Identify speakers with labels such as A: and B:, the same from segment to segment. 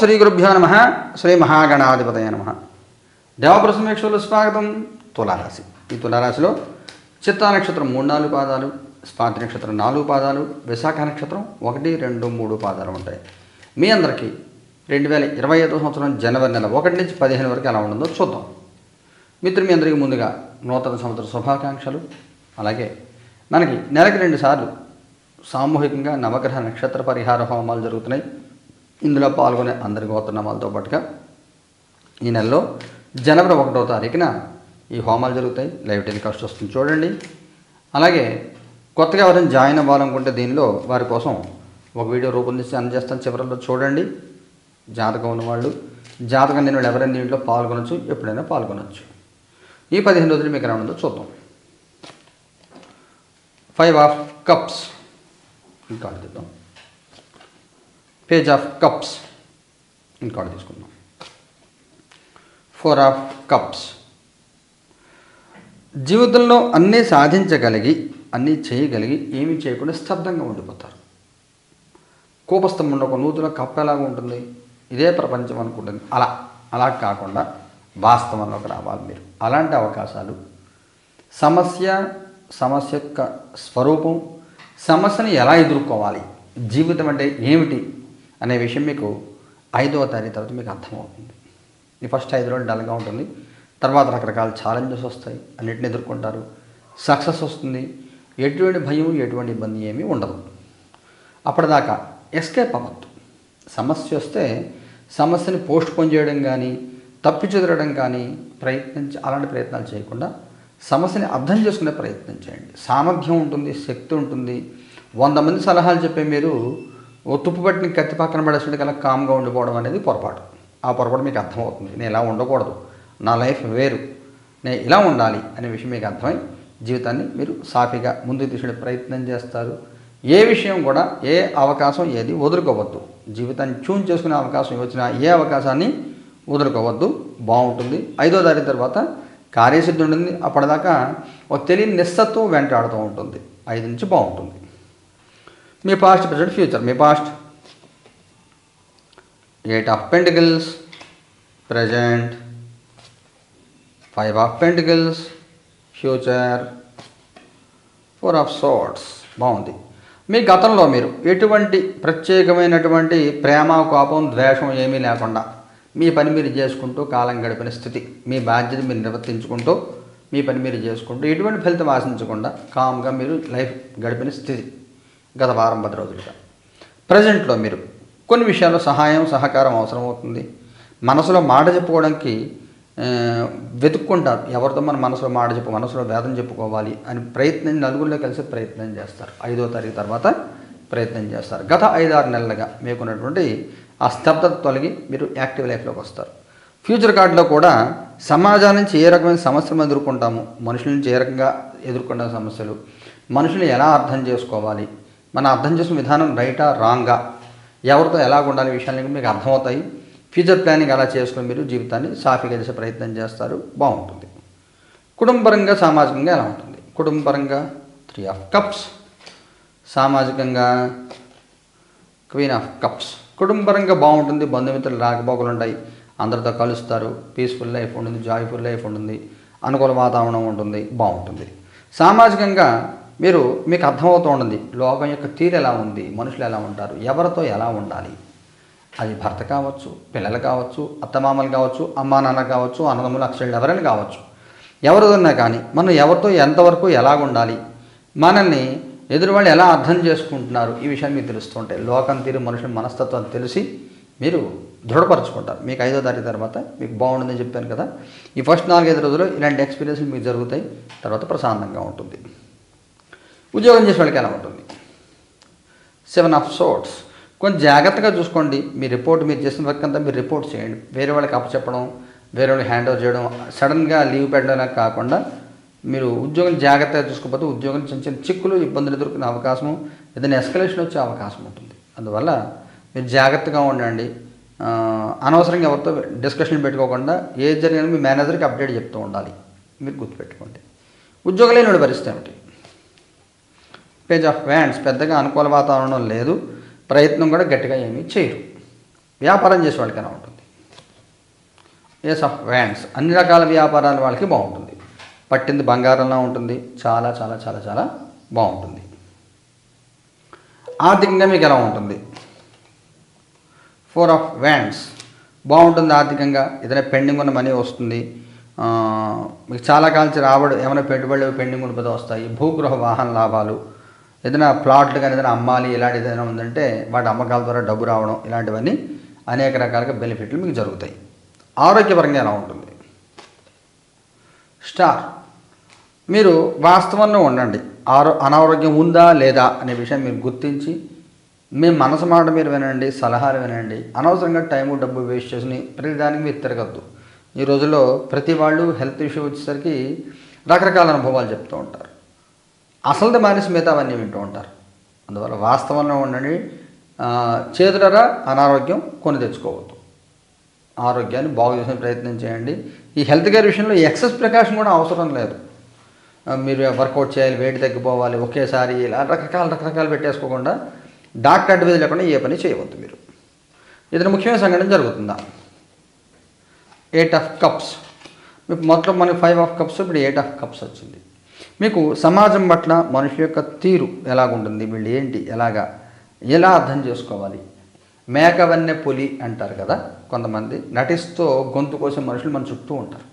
A: శ్రీ గురుభ్యో నమ. శ్రీ మహాగణాధిపతయ నమ. దేవప్రసమేక్షలు స్వాగతం. తులారాశి. ఈ తులారాశిలో చిత్తా నక్షత్రం మూడు నాలుగు పాదాలు స్వాతి నక్షత్రం నాలుగు పాదాలు విశాఖ నక్షత్రం ఒకటి రెండు మూడు పాదాలు ఉంటాయి. మీ అందరికీ రెండు వేల ఇరవై ఐదో సంవత్సరం జనవరి నెల ఒకటి నుంచి పదిహేను వరకు ఎలా ఉంటుందో చూద్దాం. మిత్రులు మీ అందరికీ ముందుగా నూతన సంవత్సర శుభాకాంక్షలు. అలాగే మనకి నెలకి రెండుసార్లు సామూహికంగా నవగ్రహ నక్షత్ర పరిహార హోమాలు జరుగుతున్నాయి. ఇందులో పాల్గొనే అందరి గోత్రనామాలతో పాటుగా ఈ నెలలో జనవరి ఒకటో తారీఖున ఈ హోమాలు జరుగుతాయి. లైవ్ టెలికాస్ట్ వస్తుంది చూడండి. అలాగే కొత్తగా ఎవరైనా జాయిన్ అవ్వాలనుకుంటే దీనిలో వారి కోసం ఒక వీడియో రూపొందించి అందజేస్తాను. చివరిలో చూడండి. జాతకం ఉన్నవాళ్ళు జాతకం నేను ఎవరైనా దీంట్లో పాల్గొనొచ్చు ఎప్పుడైనా పాల్గొనొచ్చు. ఈ పదిహేను రోజులు మీకు ఎలా ఉందో చూద్దాం. Five of cups. ఇంకా చూద్దాం పేజ్ ఆఫ్ కప్స్ ఇంకా తీసుకుందాం. ఫోర్ ఆఫ్ కప్స్ జీవితంలో అన్నీ సాధించగలిగి అన్నీ చేయగలిగి ఏమీ చేయకుండా స్తబ్దంగా ఉండిపోతారు. కోపస్థం ఒక నూతుల కప్ప ఎలాగ ఉంటుంది? ఇదే ప్రపంచం అనుకుంటుంది. అలా అలా కాకుండా వాస్తవంలోకి రావాలి మీరు. అలాంటి అవకాశాలు సమస్య సమస్య యొక్క స్వరూపం సమస్యని ఎలా ఎదుర్కోవాలి? జీవితం అంటే ఏమిటి? అనే విషయం మీకు ఐదవ తారీఖు తర్వాత మీకు అర్థమవుతుంది. ఈ ఫస్ట్ ఐదు రోజులు డల్గా ఉంటుంది. తర్వాత రకరకాల ఛాలెంజెస్ వస్తాయి. అన్నిటిని ఎదుర్కొంటారు. సక్సెస్ వస్తుంది. ఎటువంటి భయం ఎటువంటి ఇబ్బంది ఏమీ ఉండదు. అప్పటిదాకా ఎస్కేప్ అవ్వద్దు. సమస్య వస్తే సమస్యని పోస్ట్ పోన్ చేయడం కానీ తప్పిచెదరడం కానీ ప్రయత్నించి అలాంటి ప్రయత్నాలు చేయకుండా సమస్యని అర్థం చేసుకునే ప్రయత్నం చేయండి. సామర్థ్యం ఉంటుంది శక్తి ఉంటుంది. వంద మంది సలహాలు చెప్పే మీరు ఓ తుప్పు పట్టిన కత్తి పక్కన పడేసరికి కల్లా కామ్గా ఉండిపోవడం అనేది పొరపాటు. ఆ పొరపాటు మీకు అర్థమవుతుంది. నేను ఇలా ఉండకూడదు. నా లైఫ్ వేరు. నేను ఇలా ఉండాలి అనే విషయం మీకు అర్థమై జీవితాన్ని మీరు సాఫీగా ముందుకు తీసుకునే ప్రయత్నం చేస్తారు. ఏ విషయం కూడా ఏ అవకాశం ఏది వదులుకోవద్దు. జీవితాన్ని చూన్ చేసుకునే అవకాశం వచ్చినా ఏ అవకాశాన్ని వదులుకోవద్దు. బాగుంటుంది. ఐదో తారీఖు తర్వాత కార్యసిద్ధి ఉంటుంది. అప్పటిదాకా ఒక తెలియని నిస్సత్వం వెంటాడుతూ ఉంటుంది. ఐదు నుంచి బాగుంటుంది. మీ past present future me past eight of pentacles present five of pentacles future four of swords బాగుంది మీ గతంలో మీరు ఎటువంటి ప్రత్యేకమైనటువంటి ప్రేమ కోపం ద్వేషం ఏమీ లేకుండా మీ పని మీరు చేసుకుంటూ కాలం గడిపిన స్థితి మీ బాధ్యత మీరు నిర్వర్తించుకుంటూ మీ పని మీరు చేసుకుంటూ ఎటువంటి ఫలితం ఆశించకుండా కామ్గా మీరు లైఫ్ గడిపిన స్థితి. గత వారం పది రోజులుగా ప్రజెంట్లో మీరు కొన్ని విషయాల్లో సహాయం సహకారం అవసరం అవుతుంది. మనసులో మాట చెప్పుకోవడానికి వెతుక్కుంటారు ఎవరితో మన మనసులో మాట చెప్పు మనసులో వేదన చెప్పుకోవాలి అని ప్రయత్నం నలుగురిలో కలిసి ప్రయత్నం చేస్తారు. ఐదో తారీఖు తర్వాత ప్రయత్నం చేస్తారు. గత ఐదారు నెలలుగా మీకున్నటువంటి ఆ స్తబ్దత తొలగి మీరు యాక్టివ్ లైఫ్లోకి వస్తారు. ఫ్యూచర్ కార్డులో కూడా సమాజం నుంచి ఏ రకమైన సమస్యలు ఎదుర్కొంటాము? మనుషుల నుంచి ఏ రకంగా ఎదుర్కొన్న సమస్యలు? మనుషులు ఎలా అర్థం చేసుకోవాలి? మనం అర్థం చేసిన విధానం రైటా రాంగా? ఎవరితో ఎలా ఉండాలి విషయాలు మీకు అర్థమవుతాయి. ఫ్యూచర్ ప్లానింగ్ అలా చేసుకుని మీరు జీవితాన్ని సాఫీగా చేసే ప్రయత్నం చేస్తారు. బాగుంటుంది. కుటుంబపరంగా సామాజికంగా ఎలా ఉంటుంది? కుటుంబపరంగా త్రీ ఆఫ్ కప్స్ సామాజికంగా క్వీన్ ఆఫ్ కప్స్ కుటుంబపరంగా బాగుంటుంది బంధుమిత్రులు రాకపోకలు ఉంటాయి. అందరితో కలుస్తారు. పీస్ఫుల్ లైఫ్ ఉంటుంది జాయ్ఫుల్ లైఫ్ ఉంటుంది. అనుకూల వాతావరణం ఉంటుంది. బాగుంటుంది. సామాజికంగా మీరు మీకు అర్థమవుతూ ఉంటుంది లోకం యొక్క తీరు ఎలా ఉంది మనుషులు ఎలా ఉంటారు ఎవరితో ఎలా ఉండాలి? అది భర్త కావచ్చు పిల్లలు కావచ్చు అత్తమామలు కావచ్చు అమ్మా నాన్న కావచ్చు అన్నదమ్ములు అక్షరులు ఎవరైనా కావచ్చు. ఎవరిదన్నా కానీ మనం ఎవరితో ఎంతవరకు ఎలా ఉండాలి? మనల్ని ఎదురు వాళ్ళు ఎలా అర్థం చేసుకుంటున్నారు? ఈ విషయాలు మీకు తెలుస్తుంటాయి లోకం తీరు మనుషుల మనస్తత్వం తెలిసి మీరు దృఢపరచుకుంటారు. మీకు ఐదో తారీఖు తర్వాత మీకు బాగుంటుందని చెప్పాను కదా. ఈ ఫస్ట్ నాలుగైదు రోజులు ఇలాంటి ఎక్స్పీరియన్స్లు మీకు జరుగుతాయి. తర్వాత ప్రశాంతంగా ఉంటుంది. ఉద్యోగం చేసే వాళ్ళకి ఎలా ఉంటుంది? సెవెన్ ఆఫ్ సోట్స్ కొంచెం జాగ్రత్తగా చూసుకోండి. మీ రిపోర్ట్ మీరు చేసిన వర్క్ అంతా మీరు రిపోర్ట్ చేయండి. వేరే వాళ్ళకి అప్పచెప్పడం వేరే వాళ్ళకి హ్యాండ్ ఓవర్ చేయడం సడన్గా లీవ్ పెట్టడం కాకుండా మీరు ఉద్యోగం జాగ్రత్తగా చూసుకోకపోతే ఉద్యోగం చిన్న చిన్న చిక్కులు ఇబ్బందులు ఎదుర్కొనే అవకాశం ఏదైనా ఎస్కలేషన్ వచ్చే అవకాశం ఉంటుంది. అందువల్ల మీరు జాగ్రత్తగా ఉండండి. అనవసరంగా ఎవరితో డిస్కషన్ పెట్టుకోకుండా ఏది జరిగినా మీ మేనేజర్కి అప్డేట్ చెప్తూ ఉండాలి. మీరు గుర్తుపెట్టుకోండి. ఉద్యోగం లేని వాడు పరిస్థితి ఏమిటి? పేజ్ ఆఫ్ వ్యాండ్స్ పెద్దగా అనుకూల వాతావరణం లేదు. ప్రయత్నం కూడా గట్టిగా ఏమీ చేయరు. వ్యాపారం చేసే వాళ్ళకి ఎలా ఉంటుంది. ఏస్ ఆఫ్ వ్యాండ్స్ అన్ని రకాల వ్యాపారాల వాళ్ళకి బాగుంటుంది. పట్టింది బంగారంలా ఉంటుంది. చాలా చాలా చాలా చాలా బాగుంటుంది. ఆర్థికంగా మీకు ఎలా ఉంటుంది? ఫోర్ ఆఫ్ వ్యాండ్స్ బాగుంటుంది ఆర్థికంగా. ఏదైనా పెండింగ్ ఉన్న మనీ వస్తుంది. మీకు చాలా కాల్చి రాబడి ఏమైనా పెట్టుబడులు పెండింగ్ ఉన్న పదో వస్తాయి. భూగృహ వాహన లాభాలు. ఏదైనా ప్లాట్లు కానీ ఏదైనా అమ్మాలి ఇలాంటిది ఏదైనా ఉందంటే వాటి అమ్మకాల ద్వారా డబ్బు రావడం ఇలాంటివన్నీ అనేక రకాలుగా బెనిఫిట్లు మీకు జరుగుతాయి. ఆరోగ్యపరంగా ఎలా ఉంటుంది? స్టార్ మీరు వాస్తవంలో ఉండండి. ఆరో అనారోగ్యం ఉందా లేదా అనే విషయం మీరు గుర్తించి మీ మనసు మాట మీరు వినండి సలహాలు వినండి. అనవసరంగా టైము డబ్బు వేస్ట్ చేసి ప్రతిదానికి మీరు తిరగద్దు. ఈ రోజుల్లో ప్రతి వాళ్ళు హెల్త్ ఇష్యూ వచ్చేసరికి రకరకాల అనుభవాలు చెప్తూ ఉంటారు. అసలు మానేసి మిగతా అవన్నీ వింటూ ఉంటారు. అందువల్ల వాస్తవంలో ఉండండి చేతులరా అనారోగ్యం కొని తెచ్చుకోవద్దు. ఆరోగ్యాన్ని బాగు చేసే ప్రయత్నం చేయండి. ఈ హెల్త్ కేర్ విషయంలో ఎక్సెస్ ప్రికాషన్ కూడా అవసరం లేదు. మీరు వర్కౌట్ చేయాలి వెయిట్ తగ్గిపోవాలి ఒకేసారి ఇలా రకరకాల రకరకాలు పెట్టేసుకోకుండా డాక్టర్ అడ్వైజ్ లేకుండా ఏ పని చేయవద్దు మీరు. ఇతను ముఖ్యమైన సంఘటన జరుగుతుందా? ఎయిట్ ఆఫ్ కప్స్ మొత్తం మనకి ఫైవ్ ఆఫ్ కప్స్ ఇప్పుడు ఎయిట్ ఆఫ్ కప్స్ వచ్చింది. మీకు సమాజం పట్ల మనిషి యొక్క తీరు ఎలాగుంటుంది? వీళ్ళు ఏంటి? ఎలాగా? ఎలా అర్థం చేసుకోవాలి? మేకవన్నె పులి అంటారు కదా కొంతమంది. నటిస్తూ గొంతు కోసం మనుషులు మన చుట్టూ ఉంటారు.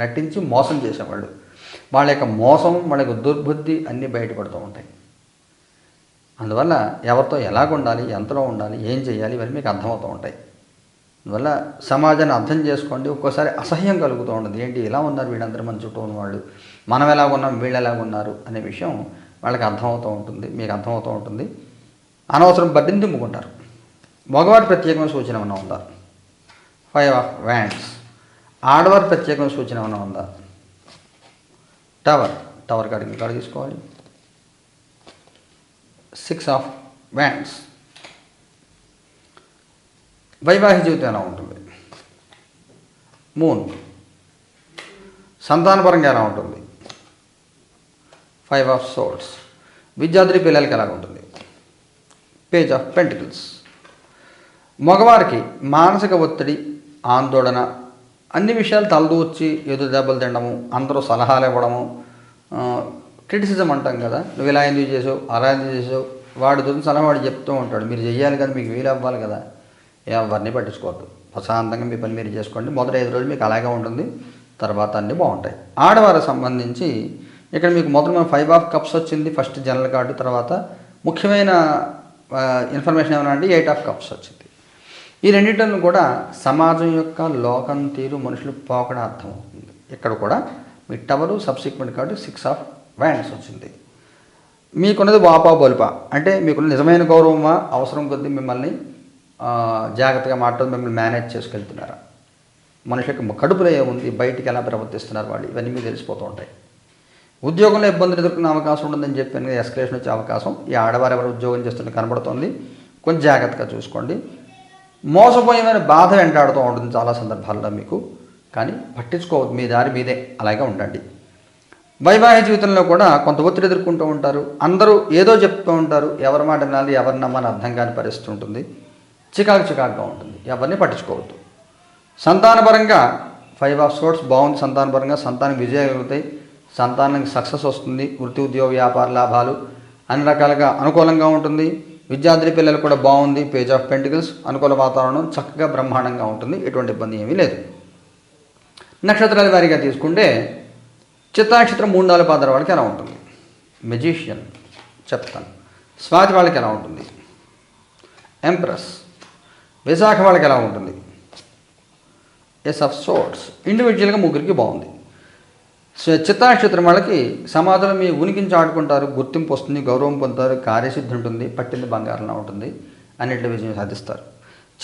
A: నటించి మోసం చేసేవాళ్ళు. వాళ్ళ యొక్క మోసం వాళ్ళ యొక్క దుర్బుద్ధి అన్నీ బయటపడుతూ ఉంటాయి. అందువల్ల ఎవరితో ఎలాగ ఉండాలి ఎంతలో ఉండాలి? ఏం చేయాలి? ఇవన్నీ మీకు అర్థమవుతూ ఉంటాయి. అందువల్ల సమాజాన్ని అర్థం చేసుకోండి. ఒక్కోసారి అసహ్యం కలుగుతూ ఉంటుంది. ఏంటి? ఎలా ఉన్నారు వీళ్ళందరూ మన చుట్టూ ఉన్నవాళ్ళు. మనం ఎలా ఉన్నాం వీళ్ళు ఎలా ఉన్నారు అనే విషయం వాళ్ళకి అర్థమవుతూ ఉంటుంది మీకు అర్థమవుతూ ఉంటుంది. అనవసరం బడ్డీని దిమ్ముకుంటారు మగవారి ప్రత్యేకమైన సూచన ఏమైనా ఉందా? ఫైవ్ ఆఫ్ వ్యాండ్స్ ఆడవారి ప్రత్యేకమైన సూచన ఏమైనా ఉందా? టవర్ టవర్ కాడికి కాడ తీసుకోవాలి. సిక్స్ ఆఫ్ వ్యాండ్స్ వైవాహిక జీవితం ఎలా ఉంటుంది? మూన్ సంతానపరంగా ఎలా ఉంటుంది? ఫైవ్ ఆఫ్ సోల్స్ విద్యాద్రి పిల్లలకి ఎలాగ ఉంటుంది? Page of pentacles. మగవారికి మానసిక ఒత్తిడి ఆందోళన అన్ని విషయాలు తలదూర్చి ఎదురు దెబ్బలు తినడము అందరూ సలహాలు ఇవ్వడము క్రిటిసిజం అంటాం కదా. నువ్వు ఇలా ఎందుకు చేసావు? అలా ఎందుకు చేసావు? వాడి గురించి సలహా వాడు చెప్తూ ఉంటాడు. మీరు చేయాలి కదా మీకు వీలు అవ్వాలి కదా. ఎవరిని పట్టించుకోవద్దు. ప్రశాంతంగా మీ పని మీరు చేసుకోండి. మొదటి ఐదు రోజులు మీకు అలాగే ఉంటుంది. తర్వాత అన్నీ బాగుంటాయి. ఆడవారికి సంబంధించి ఇక్కడ మీకు మొదటి మనం ఫైవ్ ఆఫ్ కప్స్ వచ్చింది ఫస్ట్ జనరల్ కార్డు తర్వాత. ముఖ్యమైన ఇన్ఫర్మేషన్ ఏమైనా అంటే ఎయిట్ ఆఫ్ కప్స్ వచ్చింది. ఈ రెండింటిని కూడా సమాజం యొక్క లోకం తీరు మనుషులు పోకడం అర్థమవుతుంది ఇక్కడ కూడా మీ tower subsequent card six of wands వచ్చింది. మీకున్నది వాపా బొలిపా. అంటే మీకున్న నిజమైన గౌరవమా అవసరం కొద్దీ మిమ్మల్ని జాగ్రత్తగా మాట్లాడు మిమ్మల్ని మేనేజ్ చేసుకెళ్తున్నారా? మనుషులకు కడుపులో ఏముంది? బయటికి ఎలా ప్రవర్తిస్తున్నారు వాళ్ళు? ఇవన్నీ మీకు తెలిసిపోతూ ఉంటాయి. ఉద్యోగంలో ఇబ్బందులు ఎదుర్కొనే అవకాశం ఉంటుందని చెప్పాను కదా ఎస్కలేషన్ వచ్చే అవకాశం. ఈ ఆడవారు ఎవరు ఉద్యోగం చేస్తుంటే కనబడుతోంది. కొంచెం జాగ్రత్తగా చూసుకోండి. మోసపోయేమైన బాధ వెంటాడుతూ ఉంటుంది చాలా సందర్భాల్లో మీకు. కానీ పట్టించుకోవద్దు మీ దారి మీదే అలాగే ఉండండి. వైవాహిక జీవితంలో కూడా కొంత ఒత్తిడి ఎదుర్కొంటూ ఉంటారు. అందరూ ఏదో చెప్తూ ఉంటారు. ఎవరి మాట వినాలి ఎవరి నమ్మని అర్థం కాని పరిస్థితి ఉంటుంది. చికాకు చికాకుగా ఉంటుంది. ఎవరిని పట్టించుకోవద్దు. సంతానపరంగా ఫైవ్ ఆఫ్ సోర్ట్స్ బాగుంది సంతానపరంగా. సంతానం విజయాలు కలుగుతాయి. సంతానానికి సక్సెస్ వస్తుంది వృత్తి ఉద్యోగ వ్యాపార లాభాలు అన్ని రకాలుగా అనుకూలంగా ఉంటుంది. విద్యార్థి పిల్లలు కూడా బాగుంది పేజ్ ఆఫ్ పెంటికల్స్ అనుకూల వాతావరణం చక్కగా బ్రహ్మాండంగా ఉంటుంది ఎటువంటి ఇబ్బంది ఏమీ లేదు. నక్షత్రాల వారీగా తీసుకుంటే చిత్తానక్షత్రం మూడు నాలుగు పాదాల వాళ్ళకి ఎలా ఉంటుంది? మెజిషియన్ చెప్తాను స్వాతి వాళ్ళకి ఎలా ఉంటుంది? ఎంప్రెస్ విశాఖ వాళ్ళకి ఎలా ఉంటుంది? ఎస్ ఆఫ్ సోర్ట్స్ ఇండివిజువల్గా ముగ్గురికి బాగుంది. సో నక్షత్రం వాళ్ళకి సమాధులు మీ ఉనికించి ఆడుకుంటారు గుర్తింపు వస్తుంది గౌరవం పొందుతారు కార్యసిద్ధి ఉంటుంది పట్టింది బంగారంలా ఉంటుంది అన్నింటిలో విజయం సాధిస్తారు.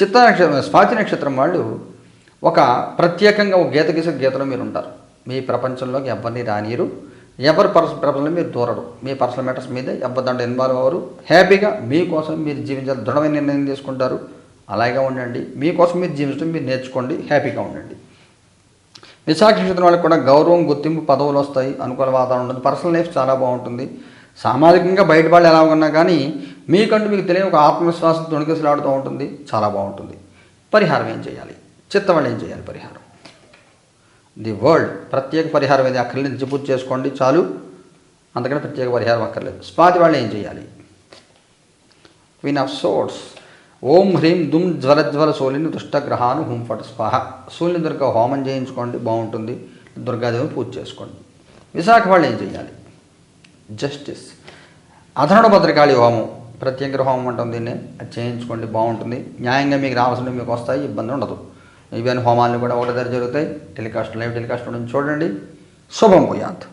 A: చిత్తా నక్షత్రం స్వాతి నక్షత్రం వాళ్ళు ఒక ప్రత్యేకంగా ఒక గీత గీసే గీతలో మీరు ఉంటారు. మీ ప్రపంచంలోకి ఎవరిని రానియరు. ఎవరి పర్స ప్రపంచంలో మీరు దూరరు. మీ పర్సనల్ మ్యాటర్స్ మీద ఎవరి దాంట్లో ఇన్వాల్వ్ అవ్వరు. హ్యాపీగా మీకోసం మీరు జీవించాలి దృఢమైన నిర్ణయం తీసుకుంటారు. అలాగే ఉండండి. మీకోసం మీరు జీవించడం మీరు నేర్చుకోండి. హ్యాపీగా ఉండండి. విశాఖ నక్షత్రం వాళ్ళకి కూడా గౌరవం గుర్తింపు పదవులు వస్తాయి. అనుకూల వాతావరణం ఉంటుంది. పర్సనల్ లైఫ్ చాలా బాగుంటుంది. సామాజికంగా బయట వాళ్ళు ఎలా ఉన్నా కానీ మీకంటూ మీకు తెలియని ఒక ఆత్మవిశ్వాసం తొణికిసలాడుతూ ఉంటుంది. చాలా బాగుంటుంది. పరిహారం ఏం చేయాలి? చిత్త వాళ్ళు ఏం చేయాలి పరిహారం? The world. ప్రత్యేక పరిహారం ఏది? అక్కర్లేదు. పూజ చేసుకోండి. చాలు. అందుకని ప్రత్యేక పరిహారం అక్కర్లేదు. స్పాతి వాళ్ళు ఏం చేయాలి? క్వీన్ ఆఫ్ సోర్స్ ఓం హ్రీం దుమ్ జ్వలజ్వల సూర్యుని దుష్టగ్రహాను హుం ఫట్ స్వాహ సూర్యుని దుర్గ హోమం చేయించుకోండి బాగుంటుంది. దుర్గాదేవిని పూజ చేసుకోండి. విశాఖ వాళ్ళు ఏం చేయాలి? జస్టిస్. అధనుడు భద్రకాళి హోమం ప్రత్యేక హోమం అంటుంది దీన్ని. అది చేయించుకోండి బాగుంటుంది. న్యాయంగా మీకు రావాల్సినవి మీకు వస్తాయి ఇబ్బంది ఉండదు. ఇవన్నీ హోమాలు కూడా ఒకటి దగ్గర జరుగుతాయి. టెలికాస్ట్ లైవ్ టెలికాస్ట్ నుంచి చూడండి. శుభం పోయాత్